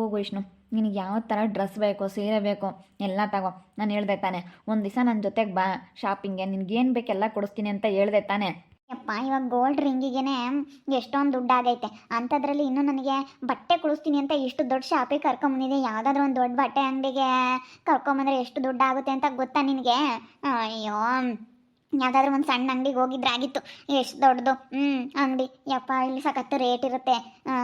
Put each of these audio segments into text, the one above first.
ಹೋಗು ವಿಷ್ಣು, ನಿನಗೆ ಯಾವ ಥರ ಡ್ರೆಸ್ ಬೇಕು, ಸೀರೆ ಬೇಕು, ಎಲ್ಲ ತಗೋ. ನಾನು ಹೇಳ್ದೆ ತಾನೆ, ಒಂದು ದಿವಸ ನನ್ನ ಜೊತೆಗೆ ಬಾ ಶಾಪಿಂಗ್ಗೆ ನಿನಗೇನು ಬೇಕೆಲ್ಲ ಕೊಡಿಸ್ತೀನಿ ಅಂತ ಹೇಳ್ದೆ ತಾನೆ. ಯಪ್ಪ, ಇವಾಗ ಗೋಲ್ಡ್ ರಿಂಗಿಗೇನೆ ಎಷ್ಟೊಂದು ದುಡ್ಡು ಆಗೈತೆ. ಅಂಥದ್ರಲ್ಲಿ ಇನ್ನೂ ನನಗೆ ಬಟ್ಟೆ ಕುಳಿಸ್ತೀನಿ ಅಂತ ಇಷ್ಟು ದೊಡ್ಡ ಶಾಪಿಗೆ ಕರ್ಕೊಂಬಂದಿದೆ ಯಾವುದಾದ್ರು ಒಂದು ದೊಡ್ಡ ಬಟ್ಟೆ ಅಂಗಡಿಗೆ ಕರ್ಕೊಂಬಂದ್ರೆ ಎಷ್ಟು ದುಡ್ಡು ಆಗುತ್ತೆ ಅಂತ ಗೊತ್ತಾ ನಿನಗೆ? ಅಯ್ಯೋ. ಯಾವುದಾದ್ರೂ ಒಂದು ಸಣ್ಣ ಅಂಗಡಿಗೆ ಹೋಗಿದ್ರೆ ಆಗಿತ್ತು. ಎಷ್ಟು ದೊಡ್ಡದು? ಹ್ಞೂ ಅಂಗಡಿ. ಯಪ್ಪ, ಇಲ್ಲಿ ಸಖತ್ತು ರೇಟ್ ಇರುತ್ತೆ.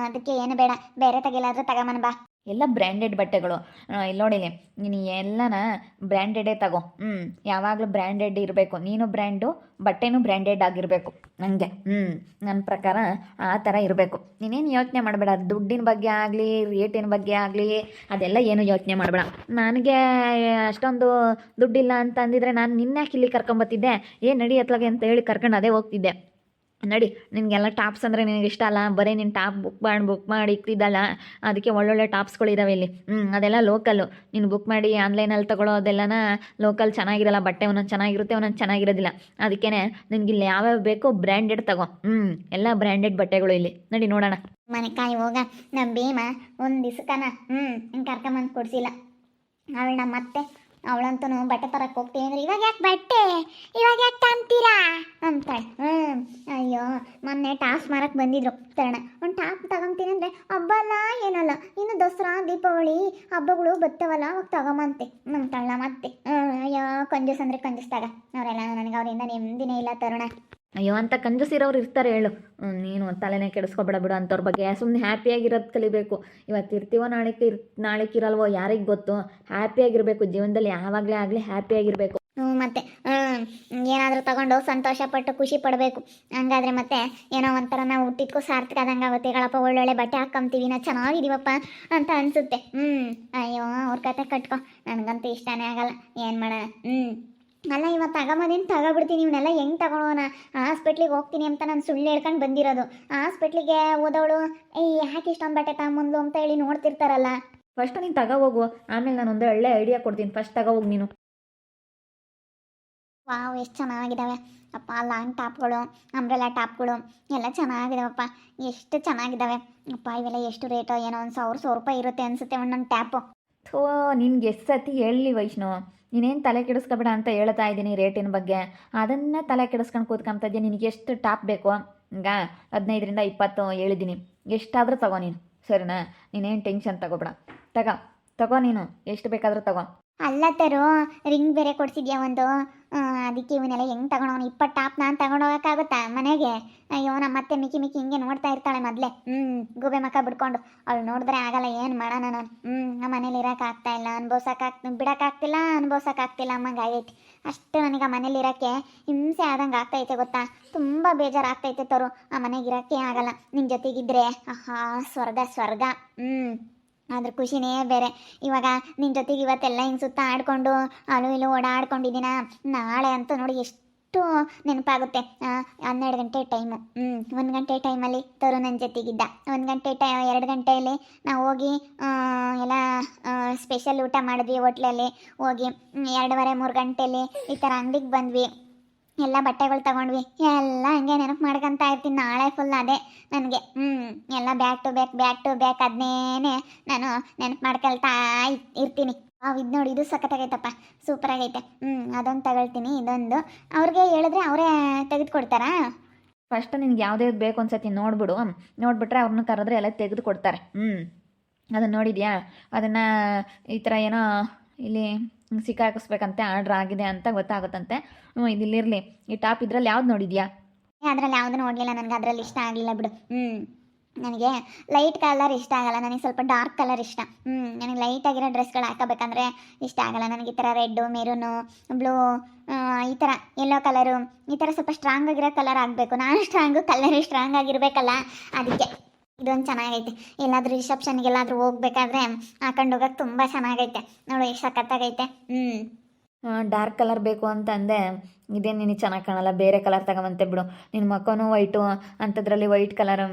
ಅದಕ್ಕೆ ಏನು ಬೇಡ. ಬೇರೆ ತೆಗಿಲಾದ್ರೂ ತಗೊಂಬನ್ ಬಾ. ಎಲ್ಲ ಬ್ರ್ಯಾಂಡೆಡ್ ಬಟ್ಟೆಗಳು. ಇಲ್ಲಿ. ನೋಡಿಲಿ ನೀನು ಎಲ್ಲನ ಬ್ರ್ಯಾಂಡೆಡೇ ತಗೋ. ಹ್ಞೂ ಯಾವಾಗಲೂ ಬ್ರ್ಯಾಂಡೆಡ್ ಇರಬೇಕು. ನೀನು ಬ್ರ್ಯಾಂಡು, ಬಟ್ಟೆನೂ ಬ್ರ್ಯಾಂಡೆಡ್ ಆಗಿರಬೇಕು. ನನಗೆ ಹ್ಞೂ ನನ್ನ ಪ್ರಕಾರ ಆ ಥರ ಇರಬೇಕು. ನೀನೇನು ಯೋಚನೆ ಮಾಡಬೇಡ. ದುಡ್ಡಿನ ಬಗ್ಗೆ ಆಗಲಿ, ರೇಟಿನ ಬಗ್ಗೆ ಆಗಲಿ, ಅದೆಲ್ಲ ಏನು ಯೋಚನೆ ಮಾಡಬೇಡ. ನನಗೆ ಅಷ್ಟೊಂದು ದುಡ್ಡಿಲ್ಲ ಅಂತ ಅಂದಿದ್ರೆ ನಾನು ನಿನ್ನೆ ಇಲ್ಲಿ ಕರ್ಕೊಂಬತ್ತಿದ್ದೆ? ಏನು ನಡಿ ಅತ್ಲಾಗೆ ಅಂತ ಹೇಳಿ ಕರ್ಕೊಂಡು ಅದೇ ಹೋಗ್ತಿದ್ದೆ. ನಡಿ, ನಿನಗೆಲ್ಲ ಟಾಪ್ಸ್ ಅಂದರೆ ನಿನಗೆ ಇಷ್ಟ ಅಲ್ಲ? ಬರೀ ನೀನು ಟಾಪ್ ಬುಕ್ ಮಾಡಿ ಬುಕ್ ಮಾಡಿ ಇಕ್ತಿದ್ದಲ್ಲ? ಅದಕ್ಕೆ ಒಳ್ಳೊಳ್ಳೆ ಟಾಪ್ಸ್ಗಳಿದ್ದಾವೆ ಇಲ್ಲಿ. ಹ್ಞೂ ಅದೆಲ್ಲ ಲೋಕಲ್ಲು ನೀನು ಬುಕ್ ಮಾಡಿ ಆನ್ಲೈನಲ್ಲಿ ತಗೊಳ್ಳೋದೆಲ್ಲನ ಲೋಕಲ್ ಚೆನ್ನಾಗಿರಲ್ಲ. ಬಟ್ಟೆ ಒಂದೊಂದು ಚೆನ್ನಾಗಿರುತ್ತೆ, ಒಂದೊಂದು ಚೆನ್ನಾಗಿರೋದಿಲ್ಲ. ಅದಕ್ಕೇ ನಿನಗೆ ಇಲ್ಲಿ ಯಾವ್ಯಾವ ಬೇಕೋ ಬ್ರ್ಯಾಂಡೆಡ್ ತಗೋ. ಹ್ಞೂ ಎಲ್ಲ ಬ್ರ್ಯಾಂಡೆಡ್ ಬಟ್ಟೆಗಳು ಇಲ್ಲಿ. ನಡಿ, ನೋಡೋಣ. ಮನೆ ಕಾಯಿ ಹೋಗ. ನಮ್ಮ ಭೀಮ ಒಂದು ದಿಸಕನ ಹ್ಞೂ ಕರ್ಕೊಂಬಂದು ಕೊಡಿಸಿಲ್ಲ. ಅವಳು ನಮ್ಮ ಮತ್ತೆ ಅವಳಂತೂ ಬಟ್ಟೆ ತರಕ್ಕೆ ಹೋಗ್ತೀನಿ ಅಂದ್ರೆ, ಇವಾಗ ಯಾಕೆ ಬಟ್ಟೆ? ಇವಾಗ ಯಾಕೆ ತಂತೀರಾ ಅಂತಾಳೆ. ಹ್ಞೂ ಅಯ್ಯೋ, ಮೊನ್ನೆ ಟಾಸ್ ಮಾರಕ್ಕೆ ಬಂದಿದ್ರು ತರಣ. ಒಂದು ಟಾಪ್ ತಗೊಂತೀನಿ ಅಂದರೆ ಹಬ್ಬಲ್ಲ ಏನಲ್ಲ. ಇನ್ನು ದಸರಾ, ದೀಪಾವಳಿ ಹಬ್ಬಗಳು ಬರ್ತಾವಲ್ಲ ಅವಾಗ ತಗೊಂಬಂತೆ. ಅಂತಾಳ ಮತ್ತೆ. ಅಯ್ಯೋ, ಕಂಜೂಸ್ ಅಂದರೆ ಕಂಜೂಸ್ದಾಗ. ಅವರೆಲ್ಲ ನನಗೆ ಅವರಿಂದ ನೆಮ್ಮದಿನೇ ಇಲ್ಲ ತರುಣ. ಅಯ್ಯೋ, ಅಂತ ಕಂಜಸಿರೋರು ಇರ್ತಾರೆ ಹೇಳು. ನೀನು ತಲೆನೇ ಕೆಡಿಸ್ಕೊಬೇಡ ಬಿಡು ಅಂತವ್ರ ಬಗ್ಗೆ. ಸುಮ್ಮನೆ ಹ್ಯಾಪಿಯಾಗಿರೋದು ಕಲಿಬೇಕು. ಇವತ್ತು ಇರ್ತೀವೋ ನಾಳೆಗೆ ಇರ್ ನಾಳೆಗೆ ಇರಲ್ವೋ ಯಾರಿಗೆ ಗೊತ್ತು? ಹ್ಯಾಪಿಯಾಗಿರಬೇಕು. ಜೀವನದಲ್ಲಿ ಯಾವಾಗಲೇ ಆಗಲಿ ಹ್ಯಾಪಿಯಾಗಿರಬೇಕು. ಹ್ಞೂ, ಮತ್ತೆ ಏನಾದರೂ ತಗೊಂಡು ಸಂತೋಷಪಟ್ಟು ಖುಷಿ ಪಡಬೇಕು. ಹಂಗಾದ್ರೆ ಮತ್ತೆ ಏನೋ ಒಂಥರ ನಾವು ಹುಟ್ಟಿದ್ಕೂ ಸಾರ್ಥಕ ಆದಂಗೆ ಆಗುತ್ತೆ. ಗಳಪ್ಪ ಒಳ್ಳೊಳ್ಳೆ ಬಟ್ಟೆ ಹಾಕೊಂತೀವಿ ನಾ ಚೆನ್ನಾಗಿದ್ದೀವಪ್ಪ ಅಂತ ಅನಿಸುತ್ತೆ. ಹ್ಞೂ ಅಯ್ಯೋ, ಅವ್ರ ಕತೆ ಕಟ್ಕೊ. ನನಗಂತೂ ಇಷ್ಟನೇ ಆಗಲ್ಲ. ಏನು ಮಾಡೋಣ ಹ್ಞೂ ಅಲ್ಲ ಇವತ್ತು ತಗೊಂಬಂದಿನ ತಗೊಬಿಡ್ತೀನಿ ಇವನ್ನೆಲ್ಲ ಹೆಂಗೆ ತಗೊಳೋಣ? ಹಾಸ್ಪಿಟ್ಲಿಗೆ ಹೋಗ್ತೀನಿ ಅಂತ ನಾನು ಸುಳ್ಳು ಹೇಳ್ಕೊಂಡು ಬಂದಿರೋದು. ಹಾಸ್ಪಿಟ್ಲಿಗೆ ಓದೋಳು ಏಯ್ ಯಾಕೆ ಇಷ್ಟೊಂದು ಬಟ್ಟೆ ತಗೊಂಬಂದ್ಲು? ಅಂತ ಹೇಳಿ ನೋಡ್ತಿರ್ತಾರಲ್ಲ. ಫಸ್ಟ್ ನೀನು ತಗೋ ಹೋಗು ಆಮೇಲೆ ನಾನು ಒಂದು ಒಳ್ಳೆ ಐಡಿಯಾ ಕೊಡ್ತೀನಿ. ಫಸ್ಟ್ ತಗೋ ಹೋಗಿ ನೀನು. ವಾವ್ ಎಷ್ಟು ಚೆನ್ನಾಗಿದ್ದಾವೆ ಅಪ್ಪ ಲಾಂಗ್ ಟಾಪ್ಗಳು ಅಂಬ್ರೆಲಾ ಟಾಪ್ಗಳು ಎಲ್ಲ ಚೆನ್ನಾಗಿದಾವಪ್ಪ. ಎಷ್ಟು ಚೆನ್ನಾಗಿದ್ದಾವೆ ಅಪ್ಪ ಇವೆಲ್ಲ ಎಷ್ಟು ರೇಟೋ ಏನೋ ಒಂದು ಸಾವಿರ ಸಾವಿರ ರೂಪಾಯಿ ಇರುತ್ತೆ ಅನಿಸುತ್ತೆ ಒಂದೊಂದು ಟ್ಯಾಪು ಥೋ ನಿನ್ಗೆ ಎಷ್ಟು ಸತಿ ಹೇಳಲಿ ವೈಷ್ಣು. ನೀನೇನು ತಲೆ ಕೆಡಿಸ್ಕೊಬೇಡ ಅಂತ ಹೇಳ್ತಾ ಇದ್ದೀನಿ ರೇಟಿನ ಬಗ್ಗೆ. ಅದನ್ನು ತಲೆ ಕೆಡಿಸ್ಕೊಂಡು ಕೂತ್ಕೊಂತ ಇದ್ದೀನಿ ನಿನಗೆ ಎಷ್ಟು ಟಾಪ್ ಬೇಕು? ಈಗ ಹದಿನೈದರಿಂದ ಇಪ್ಪತ್ತು ಹೇಳಿದ್ದೀನಿ. ಎಷ್ಟಾದರೂ ತಗೋ ನೀನು. ಸರಿನಾ? ನೀನೇನು ಟೆನ್ಷನ್ ತಗೋಬೇಡ. ತಗೋ. ತಗೋ ನೀನು. ಎಷ್ಟು ಬೇಕಾದರೂ ತಗೋ. ಅಲ್ಲ ತರು ರಿಂಗ್ ಬೇರೆ ಕೊಡ್ಸಿದ್ಯಾ ಒಂದು? ಅದಕ್ಕೆ ಇವನ್ನೆಲ್ಲ ಹೆಂಗೆ ತಗೊಂಡವನು? ಇಪ್ಪತ್ತು ಟಾಪ್ ನಾನು ತಗೊಂಡೋಗೋಕ್ಕಾಗುತ್ತಾ ಮನೆಗೆ? ಅಯ್ಯೋ ನಮ್ಮ ಮತ್ತೆ ಮಿಕ್ಕಿ ಮಿಕ್ಕಿ ಹಿಂಗೆ ನೋಡ್ತಾ ಇರ್ತಾಳೆ ಮೊದಲೇ. ಹ್ಞೂ ಗೂಬೆ ಮಕ್ಕ ಬಿಡ್ಕೊಂಡು. ಅವಳು ನೋಡಿದ್ರೆ ಆಗಲ್ಲ, ಏನು ಮಾಡೋಣ ನಾನು? ಹ್ಞೂ ನಮ್ಮ ಮನೇಲಿ ಇರೋಕ್ಕಾಗ್ತಾ ಇಲ್ಲ ಅನ್ಭವ್ಸಕ್ಕಾಗ್ತ ಬಿಡೋಕ್ಕಾಗ್ತಿಲ್ಲ ಆಗ್ತಿಲ್ಲ ಅಮ್ಮಂಗೆ ಆಗೈತಿ. ಅಷ್ಟು ನನಗೆ ಆ ಮನೇಲಿ ಇರೋಕ್ಕೆ ಹಿಂಸೆ ಆದಂಗೆ ಆಗ್ತೈತೆ ಗೊತ್ತಾ? ತುಂಬ ಬೇಜಾರಾಗ್ತೈತೆ ತರು. ಆ ಮನೆಗೆ ಇರೋಕ್ಕೆ ಆಗಲ್ಲ. ನಿನ್ನ ಜೊತೆಗಿದ್ರೆ, ಆಹಾ, ಸ್ವರ್ಗ ಸ್ವರ್ಗ. ಹ್ಞೂ ಅದ್ರ ಖುಷಿನೇ ಬೇರೆ. ಇವಾಗ ನಿನ್ನ ಜೊತೆಗೆ ಇವತ್ತೆಲ್ಲ ಹಿಂಗೆ ಸುತ್ತ ಆಡ್ಕೊಂಡು ಅಲ್ಲೂ ಇಲ್ಲೂ ಓಡಾಡ್ಕೊಂಡಿದ್ದೀನ. ನಾಳೆ ಅಂತೂ ನೋಡಿ ಎಷ್ಟು ನೆನಪಾಗುತ್ತೆ. ಹನ್ನೆರಡು ಗಂಟೆ ಟೈಮು ಹ್ಞೂ ಒಂದು ಗಂಟೆ ಟೈಮಲ್ಲಿ ತರು ನನ್ನ ಜೊತೆಗಿದ್ದ. ಒಂದು ಗಂಟೆ ಟೈ, ಎರಡು ಗಂಟೆಯಲ್ಲಿ ನಾವು ಹೋಗಿ ಎಲ್ಲ ಸ್ಪೆಷಲ್ ಊಟ ಮಾಡಿದ್ವಿ ಹೋಟ್ಲಲ್ಲಿ. ಹೋಗಿ ಎರಡೂವರೆ, ಮೂರು ಗಂಟೆಯಲ್ಲಿ ಈ ಥರ ಅಂಗಡಿಗೆ ಬಂದ್ವಿ. ಎಲ್ಲ ಬಟ್ಟೆಗಳು ತಗೊಂಡ್ವಿ. ಎಲ್ಲ ಹಂಗೆ ನೆನಪು ಮಾಡ್ಕೊಂತ ಇರ್ತೀನಿ. ನಾಳೆ ಫುಲ್ ಅದೇ ನನಗೆ. ಹ್ಞೂ ಎಲ್ಲ back to back back to back ಅದನ್ನೇ ನಾನು ನೆನಪು ಮಾಡ್ಕೊಳ್ತಾ ಇರ್ತೀನಿ. ಅವು ಇದು ನೋಡಿ, ಇದು ಸಖತ್ತಾಗೈತಪ್ಪ ಸೂಪರ್ ಆಗೈತೆ. ಹ್ಞೂ ಅದೊಂದು ತಗೊಳ್ತೀನಿ, ಇದೊಂದು. ಅವ್ರಿಗೆ ಹೇಳಿದ್ರೆ ಅವರೇ ತೆಗೆದುಕೊಡ್ತಾರಾ? ಫಸ್ಟ್ ನಿನ್ಗೆ ಯಾವುದೇ ಬೇಕು ಅನ್ಸತಿ ನೋಡ್ಬಿಡು. ನೋಡ್ಬಿಟ್ರೆ ಅವ್ರನ್ನ ಕರೆದ್ರೆ ಎಲ್ಲ ತೆಗೆದು ಕೊಡ್ತಾರೆ ಹ್ಞೂ ಅದನ್ನು ನೋಡಿದ್ಯಾ? ಅದನ್ನು ಈ ಥರ ಏನೋ ಇಲ್ಲಿ ಸಿಕ್ಕಾಕಿಸ್ಬೇಕಂತೆ ಆರ್ಡ್ರ್ ಆಗಿದೆ ಅಂತ ಗೊತ್ತಾಗುತ್ತಂತೆ. ಹ್ಞೂ ಇದಿಲ್ಲಿರಲಿ ಈ ಟಾಪ್ ಇದ್ರಲ್ಲಿ ಯಾವ್ದು ನೋಡಿದ್ಯಾ? ಅದ್ರಲ್ಲಿ ಯಾವುದು ನೋಡಲಿಲ್ಲ, ನನಗೆ ಅದರಲ್ಲಿ ಇಷ್ಟ ಆಗಲಿಲ್ಲ ಬಿಡು. ಹ್ಞೂ ನನಗೆ ಲೈಟ್ ಕಲರ್ ಇಷ್ಟ ಆಗಲ್ಲ, ನನಗೆ ಸ್ವಲ್ಪ ಡಾರ್ಕ್ ಕಲರ್ ಇಷ್ಟ. ಹ್ಞೂ ನನಗೆ ಲೈಟ್ ಆಗಿರೋ ಡ್ರೆಸ್ಗಳು ಹಾಕೋಬೇಕಂದ್ರೆ ಇಷ್ಟ ಆಗಲ್ಲ. ನನಗೆ ಈ ಥರ ರೆಡ್ಡು ಮೆರೂನು ಬ್ಲೂ ಈ ಥರ ಯೆಲ್ಲೋ ಕಲರು ಈ ಥರ ಸ್ವಲ್ಪ ಸ್ಟ್ರಾಂಗ್ ಆಗಿರೋ ಕಲರ್ ಆಗಬೇಕು. ನಾನು ಸ್ಟ್ರಾಂಗು ಕಲರ್ ಸ್ಟ್ರಾಂಗ್ ಆಗಿರಬೇಕಲ್ಲ, ಅದಕ್ಕೆ. ಇದೊಂದು ಚೆನ್ನಾಗೈತೆ. ಎಲ್ಲಾದರೂ ರಿಸೆಪ್ಷನ್ಗೆ ಎಲ್ಲಾದರೂ ಹೋಗ್ಬೇಕಾದ್ರೆ ಹಾಕೊಂಡು ಹೋಗೋಕೆ ತುಂಬ ಚೆನ್ನಾಗೈತೆ. ನೋಡು, ಎಷ್ಟು ಸಖತ್ತಾಗೈತೆ. ಹ್ಞೂ ಡಾರ್ಕ್ ಕಲರ್ ಬೇಕು ಅಂತ ಅಂದೆ ಇದೇನು ನಿನಗೆ ಚೆನ್ನಾಗಿ ಕಾಣಲ್ಲ? ಬೇರೆ ಕಲರ್ ತಗೊಂಬಂತೆ ಬಿಡು. ನಿನ್ನ ಮಕ್ಕನೂ ವೈಟು ಅಂಥದ್ರಲ್ಲಿ ವೈಟ್ ಕಲರ್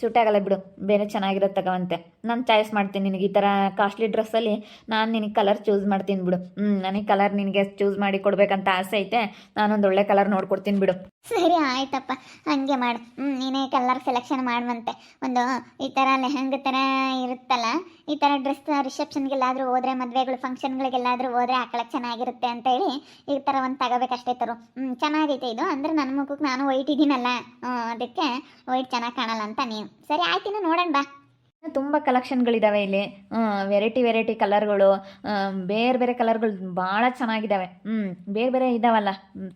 ಸೂಟ್ ಆಗಲ್ಲ ಬಿಡು. ಬೇರೆ ಚೆನ್ನಾಗಿರೋದು ತಗೊಂಬಂತೆ. ನಾನು ಚಾಯ್ಸ್ ಮಾಡ್ತೀನಿ ನಿನಗೆ ಈ ಥರ ಕಾಸ್ಟ್ಲಿ ಡ್ರೆಸ್ಸಲ್ಲಿ ನಾನು ನಿನಗೆ ಕಲರ್ ಚೂಸ್ ಮಾಡ್ತೀನಿ ಬಿಡು. ಹ್ಞೂ ನನಗೆ ಕಲರ್ ನಿನಗೆ ಚೂಸ್ ಮಾಡಿ ಕೊಡಬೇಕಂತ ಆಸೆ ಐತೆ. ನಾನೊಂದು ಒಳ್ಳೆ ಕಲರ್ ನೋಡ್ಕೊಡ್ತೀನಿ ಬಿಡು. ಸರಿ, ಆಯ್ತಪ್ಪ. ಹಂಗೆ ಮಾಡು. ಹ್ಞೂ ನೀನೇ ಕಲರ್ ಸೆಲೆಕ್ಷನ್ ಮಾಡುವಂತೆ. ಒಂದು ಈ ಥರ ಲೆಹಂಗ ಥರ ಇರುತ್ತಲ್ಲ, ಈ ಥರ ಡ್ರೆಸ್ ರಿಸೆಪ್ಷನ್ಗೆಲ್ಲಾದರೂ ಹೋದರೆ, ಮದುವೆಗಳು ಫಂಕ್ಷನ್ಗಳಿಗೆಲ್ಲಾದರೂ ಹೋದ್ರೆ ಹಾಕೊಳಕ್ಕೆ ಚೆನ್ನಾಗಿರುತ್ತೆ ಅಂತ ಹೇಳಿ ಈ ಥರ ಒಂದು ತಗೋಬೇಕಷ್ಟೇ. ತರು ಹ್ಞೂ ಚೆನ್ನಾಗೈತೆ ಇದು, ಅಂದರೆ ನನ್ನ ಮುಖಕ್ಕೆ ನಾನು ವೈಟ್ ಇದ್ದೀನಲ್ಲ ಅದಕ್ಕೆ ವೈಟ್ ಚೆನ್ನಾಗಿ ಕಾಣಲ್ಲ ಅಂತ ನೀನು. ಸರಿ ಆಯ್ತಿನ ನೋಡೋಣ, ಬಾ. ತುಂಬ ಕಲೆಕ್ಷನ್ಗಳಿದ್ದಾವೆ ಇಲ್ಲಿ. ವೆರೈಟಿ ವೆರೈಟಿ ಕಲರ್ಗಳು ಬೇರೆ ಬೇರೆ ಕಲರ್ಗಳು ಭಾಳ ಚೆನ್ನಾಗಿದ್ದಾವೆ ಹ್ಞೂ ಬೇರೆ ಬೇರೆ ಇದ್ದಾವಲ್ಲ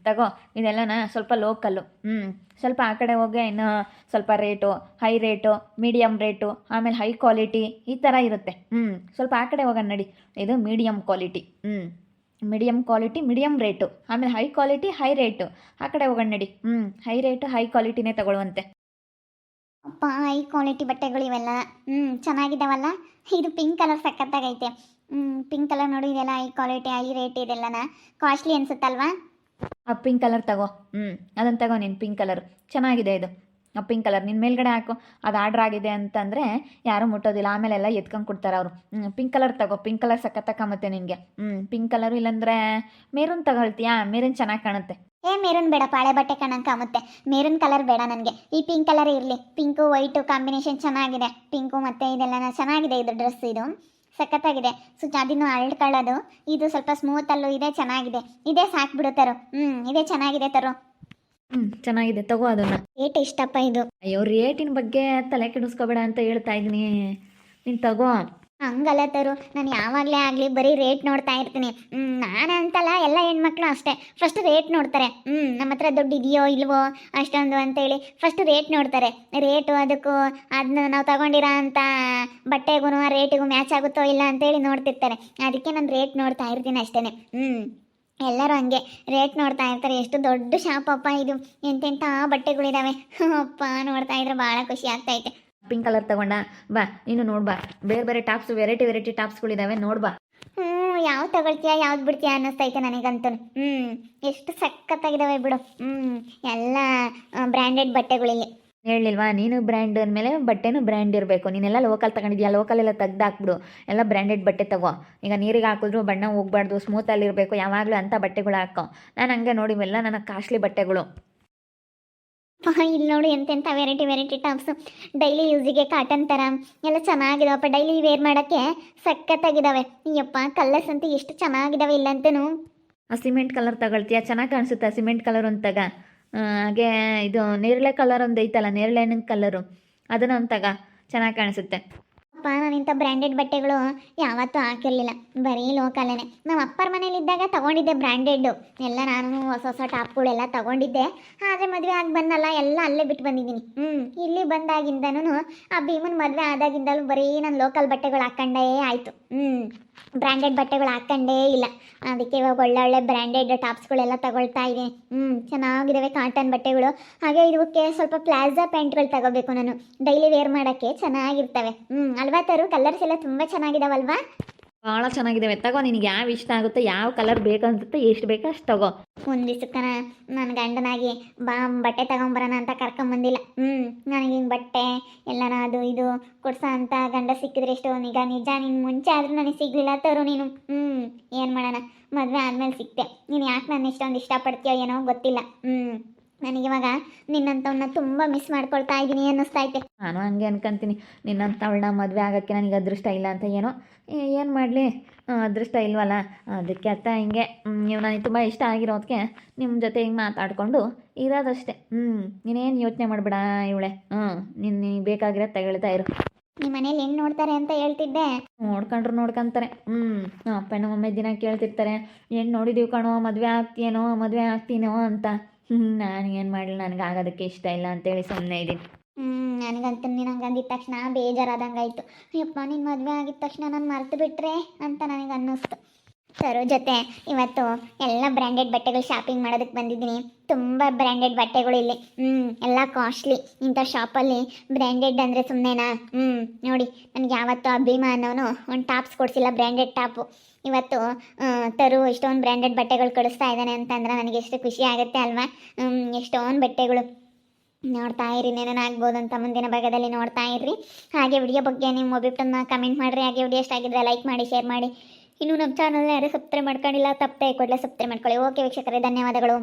ತಗೋ, ಇದೆಲ್ಲನ ಸ್ವಲ್ಪ ಲೋಕಲ್ಲು ಹ್ಞೂ ಸ್ವಲ್ಪ ಆ ಕಡೆ ಹೋಗಿ ಇನ್ನು ಸ್ವಲ್ಪ rate high rate medium rate ಆಮೇಲೆ ಹೈ ಕ್ವಾಲಿಟಿ ಈ ಥರ ಇರುತ್ತೆ. ಹ್ಞೂ ಸ್ವಲ್ಪ ಆ ಕಡೆ ಹೋಗೋಣ ನಡಿ. ಇದು ಮೀಡಿಯಮ್ ಕ್ವಾಲಿಟಿ ಹ್ಞೂ ಮೀಡಿಯಮ್ ಕ್ವಾಲಿಟಿ ಮೀಡಿಯಮ್ ರೇಟು. ಆಮೇಲೆ ಹೈ ಕ್ವಾಲಿಟಿ ಹೈ ರೇಟು. ಆ ಕಡೆ ಹೋಗೋಣ ನಡಿ. ಹ್ಞೂ ಹೈ ರೇಟು ಹೈ ಕ್ವಾಲಿಟಿನೇ ತಗೊಳ್ಳುವಂತೆ. ಅಪ್ಪ ಹೈ ಕ್ವಾಲಿಟಿ ಬಟ್ಟೆಗಳು ಇವೆಲ್ಲ ಹ್ಞೂ ಚೆನ್ನಾಗಿದ್ದಾವಲ್ಲ ಇದು ಪಿಂಕ್ ಕಲರ್ ಸಕ್ಕತ್ತಾಗೈತೆ ಹ್ಞೂ ಪಿಂಕ್ ಕಲರ್ ನೋಡಿ ಇದೆಲ್ಲ ಹೈ ಕ್ವಾಲಿಟಿ ಹೈ ರೇಟ್ ಇದೆಲ್ಲನ. ಕಾಸ್ಟ್ಲಿ ಅನ್ಸುತ್ತಲ್ವಾ? ಆ ಪಿಂಕ್ ಕಲರ್ ತಗೋ. ಹ್ಞೂ ಅದನ್ನು ತಗೋ ನೀನು ಪಿಂಕ್ ಕಲರ್. ಚೆನ್ನಾಗಿದೆ ಇದು. ಪಿಂಕ್ ಕಲರ್ ನಿನ್ನ ಮೇಲ್ಗಡೆ ಹಾಕು. ಅದು ಆರ್ಡ್ರ್ ಆಗಿದೆ ಅಂತಂದರೆ ಯಾರೂ ಮುಟ್ಟೋದಿಲ್ಲ. ಆಮೇಲೆಲ್ಲ ಎತ್ಕೊಂಡು ಕೊಡ್ತಾರೆ ಅವರು. ಪಿಂಕ್ ಕಲರ್ ತಗೋ. ಪಿಂಕ್ ಕಲರ್ ಸಖತ್ ಮತ್ತೆ ನಿನಗೆ. ಹ್ಞೂ ಪಿಂಕ್ ಕಲರು ಇಲ್ಲಾಂದ್ರೆ ಮೆರೂನ್ ತಗೊಳ್ತೀಯಾ? ಮೆರೂನ್ ಚೆನ್ನಾಗಿ ಕಾಣುತ್ತೆ. ಏ ಮೆರೂನ್ ಬೇಡ. ಪಾಳೆ ಬಟ್ಟೆ ಕಣಂಗೆ ಕಾಮುತ್ತೆ. ಮೆರೂನ್ ಕಲರ್ ಬೇಡ ನನಗೆ. ಈ ಪಿಂಕ್ ಕಲರ್ ಇರಲಿ. ಪಿಂಕು ವೈಟು ಕಾಂಬಿನೇಷನ್ ಚೆನ್ನಾಗಿದೆ. ಪಿಂಕು ಮತ್ತು ಇದೆಲ್ಲ ಚೆನ್ನಾಗಿದೆ ಇದು ಡ್ರೆಸ್ ಇದು. ಸಖತ್ತಾಗಿದೆ. ಸೊ ಅದಿನ್ನು ಅಳ್ಕೊಳ್ಳೋದು. ಇದು ಸ್ವಲ್ಪ ಸ್ಮೂತಲ್ಲೂ ಇದೆ, ಚೆನ್ನಾಗಿದೆ. ಇದೇ ಸಾಕ್ಬಿಡು ತರು. ಹ್ಞೂ ಇದೇ ಚೆನ್ನಾಗಿದೆ ತರು. ಹ್ಞೂ ಚೆನ್ನಾಗಿದೆ. ತಗೋ ಅದನ್ನ. ಏಟ್ ಇಷ್ಟಪ್ಪ ಇದು. ಅಯ್ಯೋ ರೇಟಿನ ಬಗ್ಗೆ ತಲೆ ಕೆಡಿಸ್ಕೋಬೇಡ ಅಂತ ಹೇಳ್ತಾ ಇದೀನಿ ನೀನ್ ತಗೋ. ಹಂಗಲ್ಲ ತರು. ನಾನು ಯಾವಾಗಲೇ ಆಗಲಿ ಬರೀ ರೇಟ್ ನೋಡ್ತಾ ಇರ್ತೀನಿ. ಹ್ಮ್, ನಾನು ಅಂತಲ್ಲ ಎಲ್ಲ ಹೆಣ್ಮಕ್ಳು ಅಷ್ಟೇ. ಫಸ್ಟ್ ರೇಟ್ ನೋಡ್ತಾರೆ. ಹ್ಞೂ ನಮ್ಮ ಹತ್ರ ದುಡ್ಡು ಇದೆಯೋ ಇಲ್ವೋ ಅಷ್ಟೊಂದು ಅಂತೇಳಿ ಫಸ್ಟ್ ರೇಟ್ ನೋಡ್ತಾರೆ. ರೇಟು ಅದಕ್ಕೂ ಅದನ್ನ ನಾವು ತಗೊಂಡಿರೋ ಅಂತ ಬಟ್ಟೆಗೂ ರೇಟಿಗೂ ಮ್ಯಾಚ್ ಆಗುತ್ತೋ ಇಲ್ಲ ಅಂತೇಳಿ ನೋಡ್ತಿರ್ತಾರೆ. ಅದಕ್ಕೆ ನಾನು ರೇಟ್ ನೋಡ್ತಾ ಇರ್ತೀನಿ ಅಷ್ಟೇನೆ. ಹ್ಞೂ ಎಲ್ಲರೂ ಹಂಗೆ ರೇಟ್ ನೋಡ್ತಾ ಇರ್ತಾರೆ. ಎಷ್ಟು ದೊಡ್ಡ ಶಾಪ್ ಅಪ್ಪ ಇದು. ಎಂತೆಂಥ ಬಟ್ಟೆಗಳಿದಾವೆ. ಅಪ್ಪ ನೋಡ್ತಾ ಇದ್ರೆ ಭಾಳ ಖುಷಿ ಆಗ್ತೈತೆ ಪಿಂಕ್ ಕಲರ್ ತಗೊಂಡ ಬಾ ನೀನು ನೋಡ್ಬಾ ಬೇರೆ ಬೇರೆ ಟಾಪ್ಸ್ ವೆರೈಟಿ ವೆರೈಟಿ ಟಾಪ್ಸ್ಗಳಿದ್ದಾವೆ ನೋಡ್ಬಾ ಹ್ಞೂ ಯಾವ್ದು ತಗೊಳ್ತೀಯಾ ಯಾವ್ದು ಬಿಡ್ತೀಯ ಅನ್ನಿಸ್ತೈತೆ ನನಗಂತೂ. ಹ್ಞೂ ಎಷ್ಟು ಸಖತ್ತಾಗಿದ್ದಾವೆ ಬಿಡು. ಹ್ಞೂ ಎಲ್ಲ ಬ್ರ್ಯಾಂಡೆಡ್ ಬಟ್ಟೆಗಳಿಲ್ಲಿ. ಹೇಳಿಲ್ವಾ ನೀನು ಬ್ರ್ಯಾಂಡ್ ಅಂದಮೇಲೆ ಬಟ್ಟೆನೂ ಬ್ರ್ಯಾಂಡ್ ಇರಬೇಕು. ನೀನೆಲ್ಲ ಲೋಕಲ್ ತಗೊಂಡಿದ್ಯಾ? ಲೋಕಲ್ ಎಲ್ಲ ತೆಗ್ದು ಹಾಕ್ಬಿಡು ಎಲ್ಲ ಬ್ರ್ಯಾಂಡೆಡ್ ಬಟ್ಟೆ ತಗೋ. ಈಗ ನೀರಿಗೆ ಹಾಕಿದ್ರು ಬಣ್ಣ ಹೋಗ್ಬಾರ್ದು ಸ್ಮೂತಲ್ಲಿ ಇರಬೇಕು. ಯಾವಾಗಲೂ ಅಂಥ ಬಟ್ಟೆಗಳು ಹಾಕೋ. ನಾನು ಹಂಗೆ ನೋಡಿ ಇವೆಲ್ಲ ನನಗೆ ಕಾಸ್ಟ್ಲಿ ಬಟ್ಟೆಗಳು. ಇಲ್ಲಿ ನೋಡಿ ಎಂತೆಂಥ ವೆರೈಟಿ ವೆರೈಟಿ ಟಾಪ್ಸು ಡೈಲಿ ಯೂಸಿಗೆ ಕಾಟನ್ ಥರ ಎಲ್ಲ ಚೆನ್ನಾಗಿದಾವಪ್ಪ. ಡೈಲಿ ವೇರ್ ಮಾಡೋಕ್ಕೆ ಸಖತ್ತಾಗಿದ್ದಾವೆ ಅಯ್ಯಪ್ಪ ಕಲ್ಲರ್ಸ್ ಅಂತೂ ಎಷ್ಟು ಚೆನ್ನಾಗಿದ್ದಾವೆ ಇಲ್ಲಂತೂ ಆ ಸಿಮೆಂಟ್ ಕಲರ್ ತಗೊಳ್ತೀಯಾ? ಚೆನ್ನಾಗಿ ಕಾಣಿಸುತ್ತೆ? ಸಿಮೆಂಟ್ ಕಲರ್ ಒಂದು ತಗ. ಆ, ಹಾಗೆ ಇದು ನೇರಳೆ ಕಲರ್ ಒಂದು ಐತಲ್ಲ, ನೇರಳೆ ಹಣ್ಣಿನ ಕಲರು ಅದನ್ನ ಒಂದು ತಗ, ಚೆನ್ನಾಗಿ ಕಾಣಿಸುತ್ತೆ. ಅಪ್ಪ, ನಾನು ಇಂಥ ಬ್ರ್ಯಾಂಡೆಡ್ ಬಟ್ಟೆಗಳು ಯಾವತ್ತೂ ಹಾಕಿರಲಿಲ್ಲ. ಬರೀ ಲೋಕಲೇನೆ ನಮ್ಮ ಅಪ್ಪರ ಮನೇಲಿದ್ದಾಗ ತಗೊಂಡಿದ್ದೆ ಬ್ರ್ಯಾಂಡೆಡ್ಡು ಎಲ್ಲ ನಾನು ಹೊಸ ಹೊಸ ಟಾಪ್ಗಳೆಲ್ಲ ತಗೊಂಡಿದ್ದೆ. ಆದರೆ ಮದುವೆ ಆಗಿ ಬಂದಲ್ಲ, ಎಲ್ಲ ಅಲ್ಲೇ ಬಿಟ್ಟು ಬಂದಿದ್ದೀನಿ. ಹ್ಞೂ ಇಲ್ಲಿ ಬಂದಾಗಿಂದನೂ ಆ ಭೀಮನ್ ಮದುವೆ ಆದಾಗಿಂದಲೂ ಬರೀ ನಾನು ಲೋಕಲ್ ಬಟ್ಟೆಗಳು ಹಾಕೊಂಡೇ ಆಯಿತು. ಹ್ಞೂ ಬ್ರ್ಯಾಂಡೆಡ್ ಬಟ್ಟೆಗಳು ಹಾಕ್ಕಂಡೇ ಇಲ್ಲ. ಅದಕ್ಕೆ ಇವಾಗ ಒಳ್ಳೊಳ್ಳೆ ಬ್ರ್ಯಾಂಡೆಡ್ ಟಾಪ್ಸ್ಗಳೆಲ್ಲ ತಗೊಳ್ತಾ ಇದೆ ಹ್ಞೂ ಚೆನ್ನಾಗಿದ್ದಾವೆ ಕಾಟನ್ ಬಟ್ಟೆಗಳು. ಹಾಗೆ ಇದಕ್ಕೆ ಸ್ವಲ್ಪ ಪ್ಲಾಜಾ ಪ್ಯಾಂಟ್ಗಳು ತಗೋಬೇಕು ನಾನು. ಡೈಲಿ ವೇರ್ ಮಾಡೋಕ್ಕೆ ಚೆನ್ನಾಗಿರ್ತವೆ. ಹ್ಞೂ ಅಲ್ವಾ ತರು? ಕಲರ್ಸ್ ಎಲ್ಲ ತುಂಬ ಚೆನ್ನಾಗಿದಾವಲ್ವಾ? ಭಾಳ ಚೆನ್ನಾಗಿದ್ದಾವೆ ತಗೋ, ನಿನಗೆ ಯಾವ ಇಷ್ಟ ಆಗುತ್ತೆ, ಯಾವ ಕಲರ್ ಬೇಕು ಅನ್ಸುತ್ತೆ ಎಷ್ಟು ಬೇಕೋ ಅಷ್ಟು ತಗೋ. ಒಂದು ನನ್ನ ಗಂಡನಾಗಿ ಬಾ, ಬಟ್ಟೆ ತಗೊಂಬರೋಣ ಅಂತ ಕರ್ಕೊಂಬಂದಿಲ್ಲ ಹ್ಞೂ ನನಗೆ ಹಿಂಗೆ ಬಟ್ಟೆ, ಎಲ್ಲನ ಅದು ಇದು ಕೊಡ್ಸೋ ಅಂತ ಗಂಡ ಸಿಕ್ಕಿದ್ರೆ ಎಷ್ಟೋ ನಿಗ, ನಿಜ, ನಿನ್ ಮುಂಚೆ ಆದರೂ ನನಗೆ ಸಿಗಲಿಲ್ಲ ತರು ನೀನು. ಹ್ಞೂ ಏನು ಮಾಡೋಣ? ಮದುವೆ ಆದಮೇಲೆ ಸಿಕ್ತೆ. ನೀನು ಯಾಕೆ ನಾನು ಇಷ್ಟೊಂದು ಇಷ್ಟಪಡ್ತೀಯೋ ಏನೋ ಗೊತ್ತಿಲ್ಲ. ಹ್ಞೂ ನನಗಿವಾಗ ನಿನ್ನಂಥವ್ನ ತುಂಬ ಮಿಸ್ ಮಾಡ್ಕೊಳ್ತಾ ಇದ್ದೀನಿ ಅನ್ನಿಸ್ತೈತೆ ನಾನು ಹಂಗೆ ಅನ್ಕೊಂತೀನಿ. ನಿನ್ನಂಥವಳನ್ನ ಮದುವೆ ಆಗೋಕ್ಕೆ ನನಗೆ ಅದೃಷ್ಟ ಇಲ್ಲ ಅಂತ ಏನೋ. ಏನು ಮಾಡಲಿ? ಅದೃಷ್ಟ ಇಲ್ವಲ್ಲ? ಅದಕ್ಕೆ ಅರ್ಥ ಹಿಂಗೆ ನೀವು ನನಗೆ ತುಂಬ ಇಷ್ಟ ಆಗಿರೋದಕ್ಕೆ ನಿಮ್ಮ ಜೊತೆ ಹಿಂಗೆ ಮಾತಾಡಿಕೊಂಡು ಇರೋದಷ್ಟೇ. ಹ್ಞೂ ನೀನೇನು ಯೋಚನೆ ಮಾಡಬೇಡ ಇವಳೆ. ಹ್ಞೂ ನೀನು ನಿನಗೆ ಬೇಕಾಗಿರೋ ತಗೊಳ್ತಾ ಇರು. ನಿಮ್ಮ ಮನೇಲಿ ಹೆಂಗೆ ನೋಡ್ತಾರೆ ಅಂತ ಹೇಳ್ತಿದ್ದೆ. ನೋಡ್ಕೊಂಡ್ರು ನೋಡ್ಕೊಂತಾರೆ. ಹ್ಞೂ ಅಪ್ಪನ ಒಮ್ಮೆ ದಿನ ಕೇಳ್ತಿರ್ತಾರೆ. ಹೆಣ್ಣು ನೋಡಿದೀವಿ ಕಣೋ ಮದುವೆ ಆಗ್ತೀನೋ ಮದುವೆ ಆಗ್ತೀನೋ ಅಂತ. ನಾನು ಏನು ಮಾಡಲಿ, ನನಗೆ ಆಗೋದಕ್ಕೆ ಇಷ್ಟ ಇಲ್ಲ ಅಂತೇಳಿ ಸುಮ್ಮನೆ ಇದ್ದೀನಿ. ಹ್ಞೂ ನನಗಂತೂ ನೀನು ಹಂಗೆ ಅಂದಿದ ತಕ್ಷಣ ಬೇಜಾರಾದಂಗೆ ಆಯಿತು ಅಯ್ಯಪ್ಪ ನಿನ್ನ ಮದುವೆ ಆಗಿದ್ದ ತಕ್ಷಣ ನಾನು ಮರೆತು ಬಿಟ್ರೆ ಅಂತ ನನಗೆ ಅನ್ನಿಸ್ತು ಸರೋ ಜೊತೆ ಇವತ್ತು ಎಲ್ಲ ಬ್ರ್ಯಾಂಡೆಡ್ ಬಟ್ಟೆಗಳು ಶಾಪಿಂಗ್ ಮಾಡೋದಕ್ಕೆ ಬಂದಿದ್ದೀನಿ. ತುಂಬ ಬ್ರ್ಯಾಂಡೆಡ್ ಬಟ್ಟೆಗಳು ಇಲ್ಲಿ. ಹ್ಞೂ ಎಲ್ಲ ಕಾಸ್ಟ್ಲಿ ಇಂಥ ಶಾಪಲ್ಲಿ ಬ್ರ್ಯಾಂಡೆಡ್ ಅಂದರೆ ಸುಮ್ಮನೆನಾ ಹ್ಞೂ ನೋಡಿ, ನನಗೆ ಯಾವತ್ತೂ ಅಭಿಮ ಒಂದು ಟಾಪ್ಸ್ ಕೊಡಿಸಿಲ್ಲ ಬ್ರ್ಯಾಂಡೆಡ್ ಟಾಪು ಇವತ್ತು ತರು ಎಷ್ಟೊಂದು ಬ್ರ್ಯಾಂಡೆಡ್ ಬಟ್ಟೆಗಳು ಕಳಿಸ್ತಾ ಇದ್ದಾನೆ ಅಂತಂದ್ರೆ ನನಗೆ ಎಷ್ಟು ಖುಷಿ ಆಗುತ್ತೆ ಅಲ್ವಾ? ಎಷ್ಟೊಂದು ಬಟ್ಟೆಗಳು. ನೋಡ್ತಾ ಇರಿ ಆಗ್ಬೋದು ಅಂತ ಮುಂದಿನ ಭಾಗದಲ್ಲಿ ನೋಡ್ತಾ ಇರ್ರಿ. ಹಾಗೆ ವಿಡಿಯೋ ಬಗ್ಗೆ ನಿಮ್ಮ ಒಬ್ಬಿಟ್ಟನ್ನು ಕಮೆಂಟ್ ಮಾಡಿರಿ. ಹಾಗೆ ವಿಡಿಯೋ ಎಷ್ಟಾಗಿದ್ರೆ ಲೈಕ್ ಮಾಡಿ ಶೇರ್ ಮಾಡಿ. ಇನ್ನು ನಮ್ಮ ಚಾನಲ್ನ ಯಾರು ಸಬ್ಸ್ಕ್ರೈಬ್ ಮಾಡ್ಕೊಂಡಿಲ್ಲ ತಪ್ಪದೆ ಕೊಡಲೇ ಸಬ್ಸ್ಕ್ರೈಬ್ ಮಾಡ್ಕೊಳ್ಳಿ. ಓಕೆ ವೀಕ್ಷಕರೇ ಧನ್ಯವಾದಗಳು.